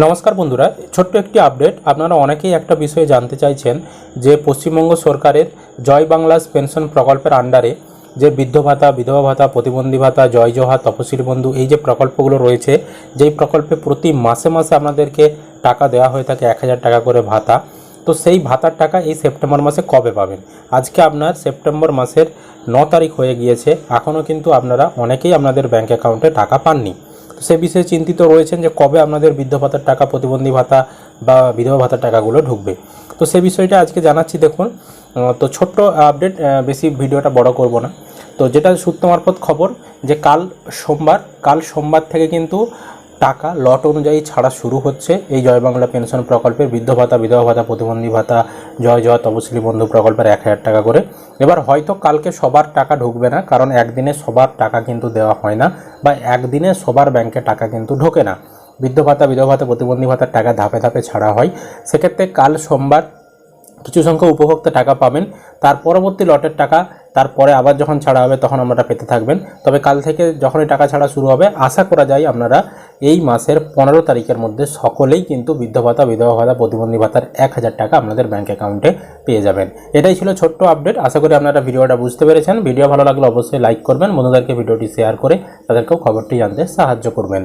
নমস্কার বন্ধুরা, ছোট্ট একটি আপডেট আপনারা অনেকেই একটা বিষয়ে জানতে চাইছেন যে পশ্চিমবঙ্গ সরকারের জয় বাংলাস পেনশন প্রকল্পের আন্ডারে যে বৃদ্ধ ভাতা, বিধবা ভাতা, প্রতিবন্ধী ভাতা, জয় জোহা তপশিলি বন্ধু এই যে প্রকল্পগুলো রয়েছে, যেই প্রকল্পে প্রতি মাসে মাসে আপনাদেরকে টাকা দেওয়া হয়ে থাকে এক হাজার টাকা করে ভাতা। তো সেই ভাতার টাকা এই সেপ্টেম্বর মাসে কবে পাবেন? আজকে আপনার সেপ্টেম্বর মাসের ন তারিখ হয়ে গিয়েছে। এখনও কিন্তু আপনারা অনেকেই আপনাদের ব্যাঙ্ক অ্যাকাউন্টে টাকা পাননি। সে বিষয়ে চিন্তিত রয়েছেন যে কবে আপনাদের বৃদ্ধ ভাতার টাকা, প্রতিবন্ধী ভাতা বা বিধবা ভাতার টাকাগুলো ঢুকবে। তো সে বিষয়টা আজকে জানাচ্ছি, দেখুন। তো ছোট্ট আপডেট বেশি ভিডিওটা বড় করব না। তো যেটা সূত্র মারফত খবর যে কাল সোমবার কাল সোমবার থেকে কিন্তু টাকা লট অনুযায়ী ছাড়া শুরু হচ্ছে এই জয় বাংলা পেনশন প্রকল্পের বৃদ্ধ ভাতা, বিধবা ভাতা, প্রতিবন্ধী ভাতা, জয় জয়, তপশিলি বন্ধু প্রকল্পের এক হাজার টাকা করে। এবার হয়তো কালকে সবার টাকা ঢুকবে না, কারণ একদিনে সবার টাকা কিন্তু দেওয়া হয় না বা একদিনে সবার ব্যাংকে টাকা কিন্তু ঢোকে না। বৃদ্ধ ভাতা, বিধবা ভাতা, প্রতিবন্ধী ভাতার টাকা ধাপে ধাপে ছাড়া হয়। সেক্ষেত্রে কাল সোমবার কিছু সংখ্যক উপভোক্তা টাকা পাবেন, তার পরবর্তী লটের টাকা তারপরে আবার যখন ছাড়া হবে তখন আপনারা পেতে থাকবেন। তবে কাল থেকে যখনই টাকা ছাড়া শুরু হবে, আশা করা যায় আপনারা এই মাসের পনেরো তারিখের মধ্যে সকলেই কিন্তু বৃদ্ধ ভাতা, বিধবা ভাতা, প্রতিবন্ধী ভাতার এক হাজার টাকা আপনাদের ব্যাঙ্ক অ্যাকাউন্টে পেয়ে যাবেন। এটাই ছিল ছোট্ট আপডেট আশা করি আপনারা ভিডিওটা বুঝতে পেরেছেন। ভিডিও ভালো লাগলে অবশ্যই লাইক করবেন। বন্ধুদেরকে ভিডিওটি শেয়ার করে তাদেরকেও খবরটি জানতে সাহায্য করবেন।